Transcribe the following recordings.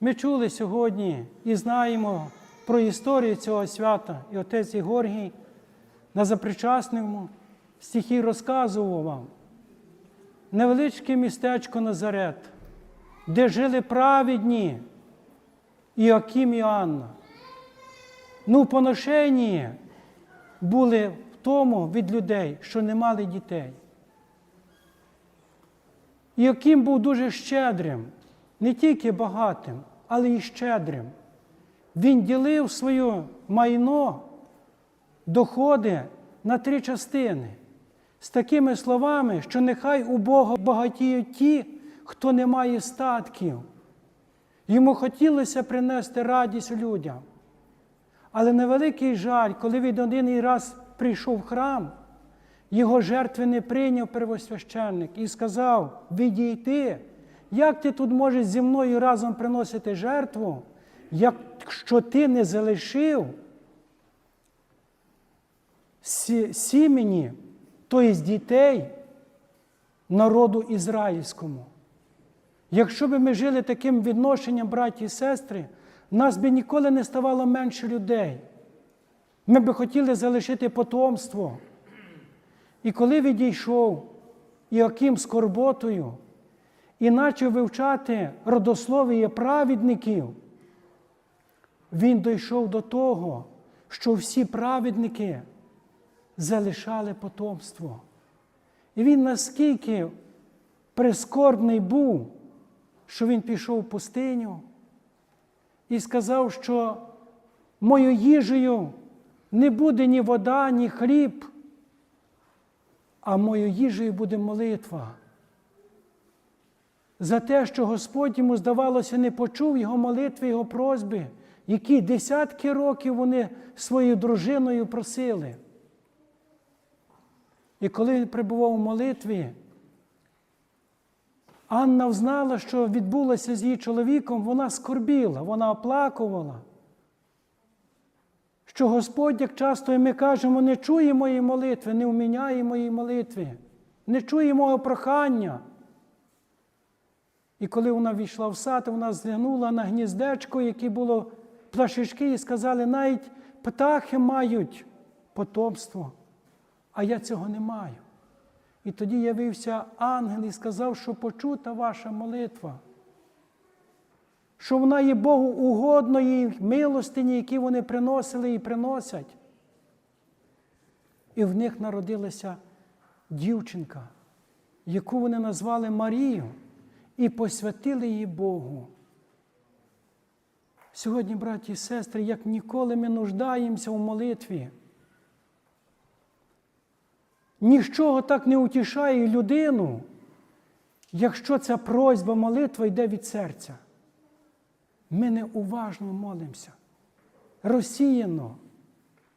Ми чули сьогодні і знаємо про історію цього свята. І отець Ігоргій на запричасному стихі розказував вам. Невеличке містечко Назарет, де жили праведні Іаким і Анна. Ну, в поношенні були в тому від людей, що не мали дітей. Іаким був дуже щедрим, не тільки багатим, але й щедрим. Він ділив своє майно, доходи на три частини з такими словами, що нехай у Бога багатіють ті, хто не має статків. Йому хотілося принести радість людям. Але на великий жаль, коли він один раз прийшов в храм, його жертви не прийняв первосвященник і сказав: відійти, як ти тут можеш зі мною разом приносити жертву, якщо ти не залишив сі- сімені, тобто дітей народу ізраїльському. Якщо б ми жили таким відношенням, браті і сестри, нас би ніколи не ставало менше людей. Ми би хотіли залишити потомство. І коли відійшов Іаким з скорботою і почав вивчати родослов'я праведників, він дійшов до того, що всі праведники залишали потомство. І він наскільки прискорбний був, що він пішов в пустиню і сказав, що мою їжею не буде ні вода, ні хліб, а моєю їжею буде молитва. За те, що Господь йому, здавалося, не почув його молитви, його просьби, які десятки років вони своєю дружиною просили. І коли він перебував у молитві, Анна взнала, що відбулося з її чоловіком, вона скорбіла, вона оплакувала. Що Господь, як часто і ми кажемо, не чує моєї молитви, не вміняє моєї молитви, не чує мого прохання. І коли вона війшла в сад, вона зглянула на гніздечко, яке було плашечки, і сказали, навіть птахи мають потомство, а я цього не маю. І тоді явився ангел і сказав, що почута ваша молитва, що вона є Богу угодної милостині, які вони приносили і приносять. І в них народилася дівчинка, яку вони назвали Марію, і посвятили її Богу. Сьогодні, браті і сестри, як ніколи ми нуждаємося в молитві. Ніщо так не утішає людину, якщо ця просьба, молитва йде від серця. Ми неуважно молимося, розсіяно,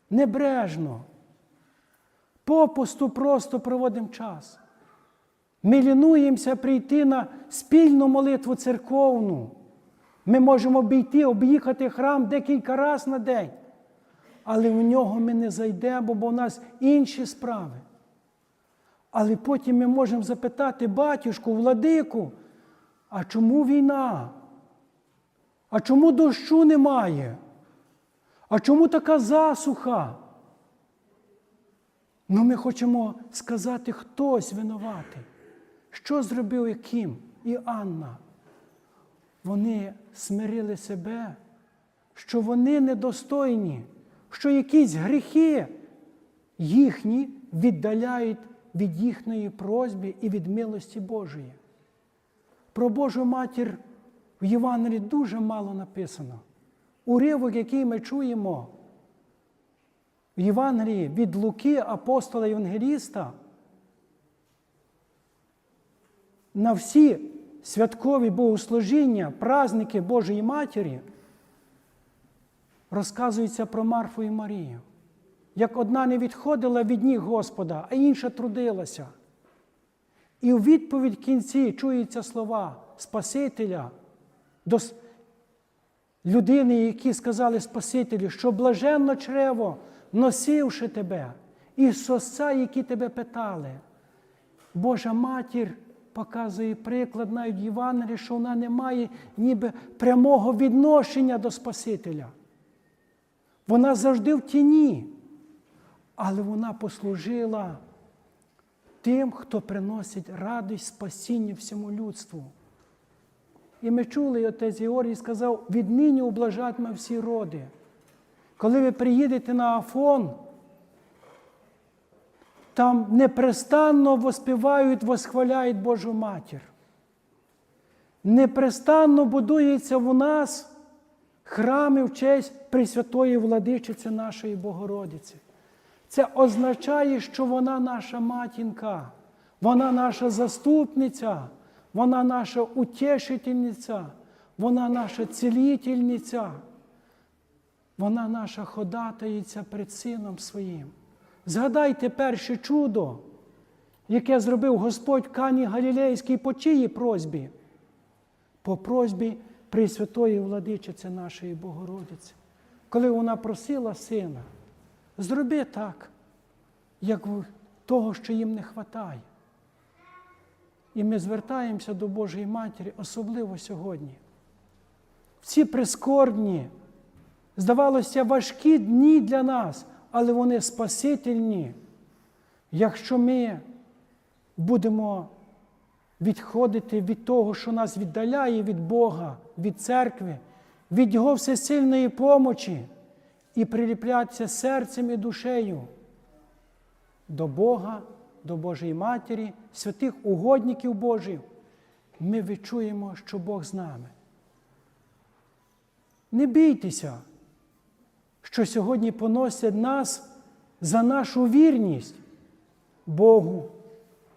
небрежно, попусту просто проводимо час. Ми лінуємося прийти на спільну молитву церковну. Ми можемо обійти, об'їхати храм декілька разів на день, але в нього ми не зайдемо, бо в нас інші справи. Але потім ми можемо запитати батюшку, владику, а чому війна? А чому дощу немає? А чому така засуха? Ну, ми хочемо сказати, хтось винуватий. Що зробив Яким і Анна? Вони смирили себе, що вони недостойні, що якісь гріхи їхні віддаляють від їхньої просьби і від милості Божої. Про Божу матір в Євангелії дуже мало написано. Уривок, який ми чуємо в Євангелії від Луки, апостола Євангеліста, на всі святкові богослужіння, праздники Божої Матері, розказується про Марфу і Марію. Як одна не відходила від ніг Господа, а інша трудилася. І у відповідь кінці чуються слова Спасителя до людини, які сказали Спасителю, що блаженно чрево, носивши тебе, і сосця, які тебе питали. Божа матір показує приклад навіть Євангелії, що вона не має ніби прямого відношення до Спасителя. Вона завжди в тіні, але вона послужила тим, хто приносить радість спасіння всьому людству. І ми чули, і отець Георгій сказав, віднині ублажатиме всі роди. Коли ви приїдете на Афон, там непрестанно воспівають, восхваляють Божу матір. Непрестанно будується в нас храми в честь Пресвятої владичиці нашої Богородиці. Це означає, що вона наша матінка, вона наша заступниця, вона наша утішительниця, вона наша цілительниця, вона наша ходатаїця перед Сином Своїм. Згадайте перше чудо, яке зробив Господь в Кані Галілейській по чиїй просьбі? По просьбі Пресвятої владичиці нашої Богородиці. Коли вона просила сина, зроби так, як того, що їм не вистачає. І ми звертаємося до Божої Матері, особливо сьогодні. В ці прискорбні, здавалося, важкі дні для нас, але вони спасительні, якщо ми будемо відходити від того, що нас віддаляє від Бога, від церкви, від Його всесильної помочі і приліплятися серцем і душею до Бога, до Божої Матері, святих угодників Божих, ми відчуємо, що Бог з нами. Не бійтеся, що сьогодні поносять нас за нашу вірність Богу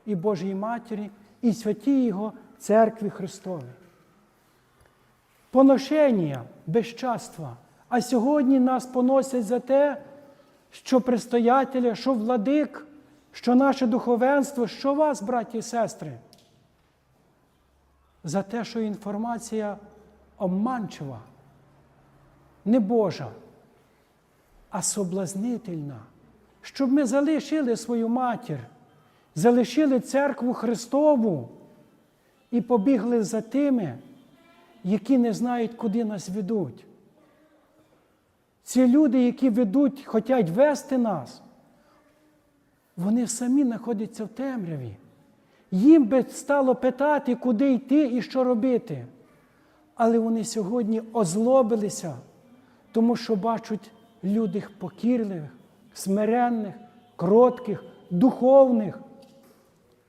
і Божій Матері, і святій Його Церкві Христовій. Поношення безчаства. А сьогодні нас поносять за те, що предстоятеля, що владик, що наше духовенство, що вас, браті і сестри, за те, що інформація обманчива, не Божа, а соблазнительна, щоб ми залишили свою матір, залишили церкву Христову і побігли за тими, які не знають, куди нас ведуть. Ці люди, які ведуть, хочуть вести нас, вони самі знаходяться в темряві. Їм би стало питати, куди йти і що робити. Але вони сьогодні озлобилися, тому що бачать людях покірливих, смиренних, кротких, духовних,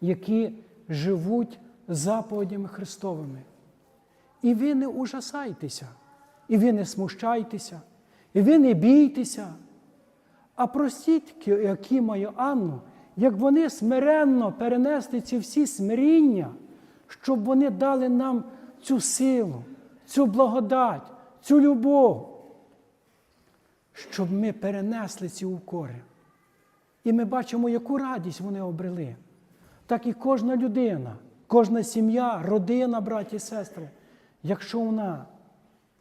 які живуть заповідями Христовими. І ви не ужасайтеся, і ви не смущайтеся, і ви не бійтеся, а простіть Якима і Анну, як вони смиренно перенесли ці всі смиріння, щоб вони дали нам цю силу, цю благодать, цю любов, щоб ми перенесли ці укори. І ми бачимо, яку радість вони обрели. Так і кожна людина, кожна сім'я, родина, браті і сестри, якщо вона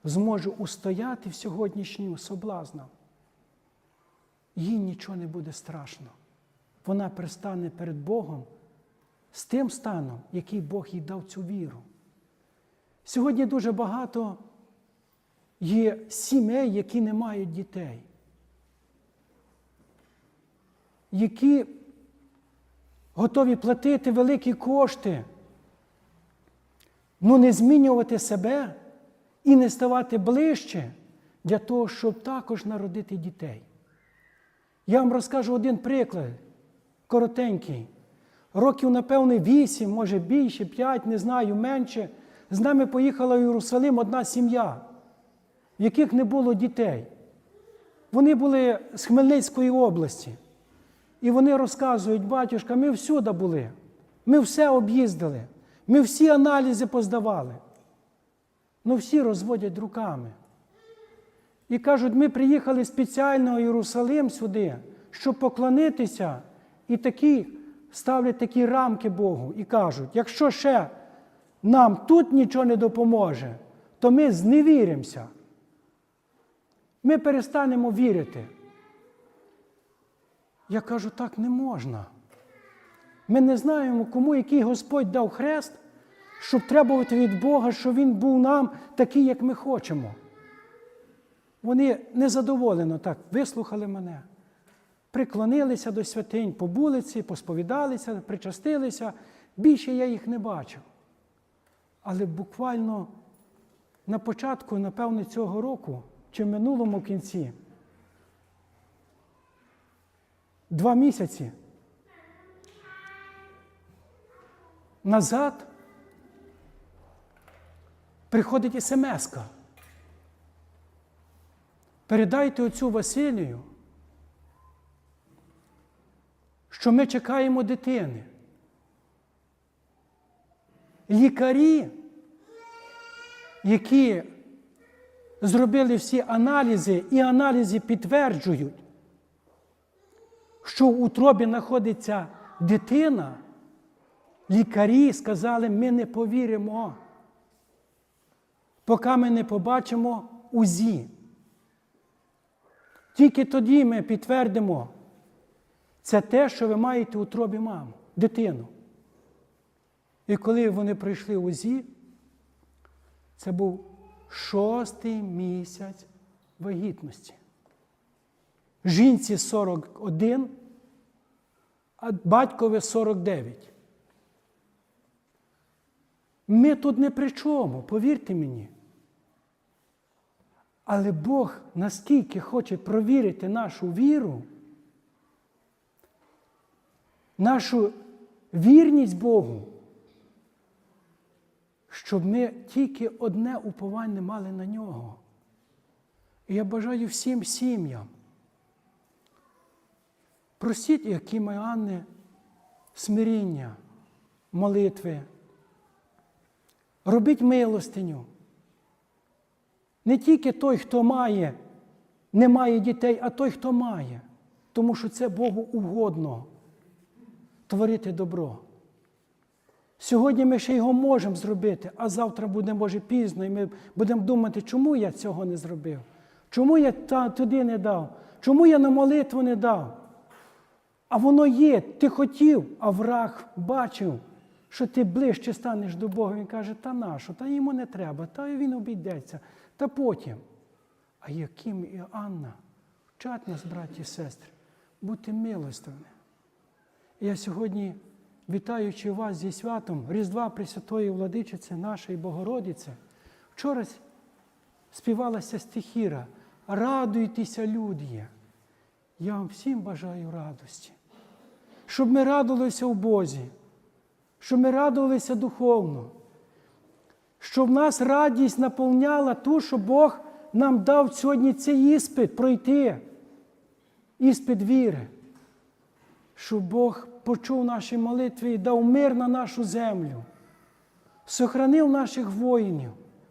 зможе устояти в сьогоднішнім соблазнам, їй нічого не буде страшно. Вона пристане перед Богом з тим станом, який Бог їй дав цю віру. Сьогодні дуже багато є сімей, які не мають дітей, які готові платити великі кошти, ну не змінювати себе і не ставати ближче для того, щоб також народити дітей. Я вам розкажу один приклад, коротенький. Років, напевне, вісім, може більше, п'ять, не знаю, менше. З нами поїхала в Єрусалим одна сім'я, в яких не було дітей. Вони були з Хмельницької області. І вони розказують, батюшка, ми всюди були, ми все об'їздили, ми всі аналізи поздавали. Ну всі розводять руками. І кажуть, ми приїхали спеціально в Єрусалим сюди, щоб поклонитися, і такі ставлять такі рамки Богу і кажуть, якщо ще нам тут нічого не допоможе, то ми зневіримося. Ми перестанемо вірити. Я кажу, так не можна. Ми не знаємо, кому який Господь дав хрест, щоб требувати від Бога, щоб Він був нам такий, як ми хочемо. Вони незадоволено так вислухали мене, приклонилися до святинь по вулиці, посповідалися, причастилися. Більше я їх не бачив. Але буквально на початку, напевне, цього року, чи минулому кінці, два місяці назад приходить смс-ка. Передайте оцю Василію, що ми чекаємо дитини. Лікарі, які зробили всі аналізи, і аналізи підтверджують, що в утробі знаходиться дитина, лікарі сказали, ми не повіримо, поки ми не побачимо УЗІ. Тільки тоді ми підтвердимо, це те, що ви маєте у утробі маму, дитину. І коли вони прийшли в УЗІ, це був шостий місяць вагітності. Жінці 41, а батькові 49. Ми тут не при чому, повірте мені. Але Бог наскільки хоче провірити нашу віру, нашу вірність Богу, щоб ми тільки одне уповання мали на нього. І я бажаю всім сім'ям. Просіть, які мої Анни, смиріння, молитви. Робіть милостиню. Не тільки той, хто має, не має дітей, а той, хто має. Тому що це Богу угодно творити добро. Сьогодні ми ще його можемо зробити, а завтра буде, може, пізно, і ми будемо думати, чому я цього не зробив? Чому я та, туди не дав? Чому я на молитву не дав? А воно є, ти хотів, а враг бачив, що ти ближче станеш до Бога. Він каже, та нащо, та йому не треба, та він обійдеться, та потім. А Яким і Анна вчать нас, браті і сестри, бути милостивними. Я сьогодні, вітаючи вас зі святом Різдва Пресвятої Владичиці нашої Богородиці, вчора співалася стихіра Радуйтеся, люди. Я вам всім бажаю радості, щоб ми радувалися в Бозі, щоб ми радувалися духовно, щоб нас радість наповняла ту, що Бог нам дав сьогодні цей іспит пройти, іспит віри, щоб Бог почув наші молитви і дав мир на нашу землю, сохранив наших воїнів.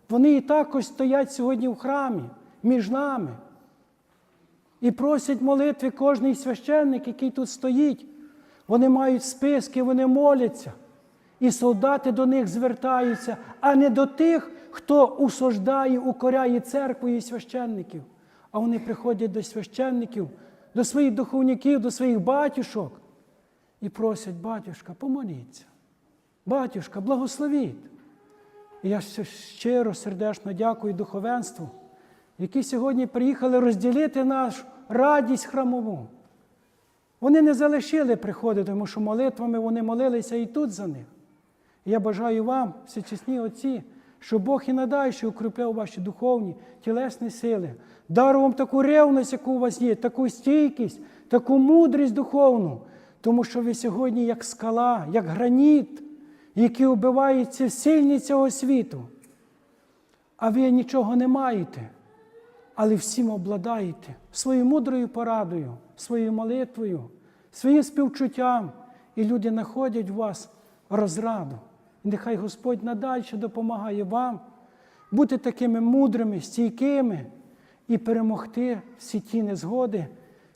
Вони і також стоять сьогодні в храмі між нами. І просять молитви кожний священник, який тут стоїть. Вони мають списки, вони моляться. І солдати до них звертаються, а не до тих, хто усуждає, укоряє церкву і священників. А вони приходять до священників, до своїх духовників, до своїх батюшок і просять, батюшка, помоліться. Батюшка, благословіть. І я щиро, сердечно дякую духовенству, які сьогодні приїхали розділити нашу радість храмову. Вони не залишили приходити, тому що молитвами вони молилися і тут за них. Я бажаю вам, всечесні отці, щоб Бог і надалі укріпляв ваші духовні, тілесні сили, дарував вам таку ревність, яку у вас є, таку стійкість, таку мудрість духовну, тому що ви сьогодні як скала, як граніт, який убивається сильні цього світу. А ви нічого не маєте, але всім обладаєте своєю мудрою порадою, своєю молитвою, своїм співчуттям. І люди знаходять в вас розраду. Нехай Господь надальше допомагає вам бути такими мудрими, стійкими і перемогти всі ті незгоди,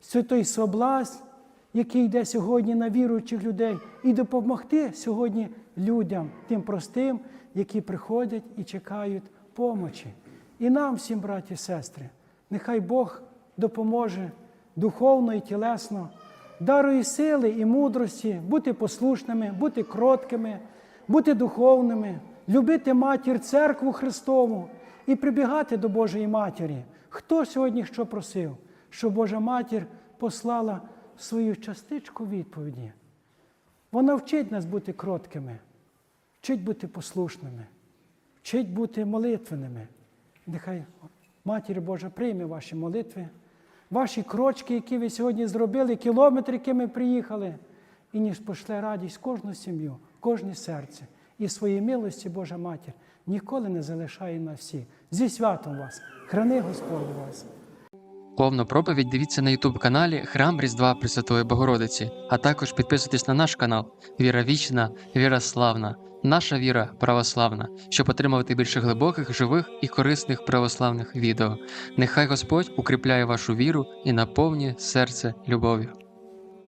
всю той соблазн, який йде сьогодні на віруючих людей, і допомогти сьогодні людям, тим простим, які приходять і чекають помочі. І нам, всім, браті і сестри, нехай Бог допоможе духовно і тілесно дарує сили і мудрості, бути послушними, бути кроткими, бути духовними, любити матір церкву Христову і прибігати до Божої Матері. Хто сьогодні що просив? Щоб Божа матір послала свою частичку відповіді. Вона вчить нас бути кроткими, вчить бути послушними, вчить бути молитвеними. Нехай Матір Божа прийме ваші молитви, ваші крочки, які ви сьогодні зробили, кілометри, які ми приїхали, і ніж пошле радість кожну сім'ю, кожне серце. І своїй милості Божа Матір ніколи не залишає на всі. Зі святом вас! Храни Господь вас! Повну проповідь дивіться на Ютуб каналі Храм Різдва Пресвятої Богородиці, а також підписуйтесь на наш канал Віра Вічна, Віра Славна, наша віра православна, щоб отримувати більше глибоких, живих і корисних православних відео. Нехай Господь укріпляє вашу віру і наповнює серце любов'ю.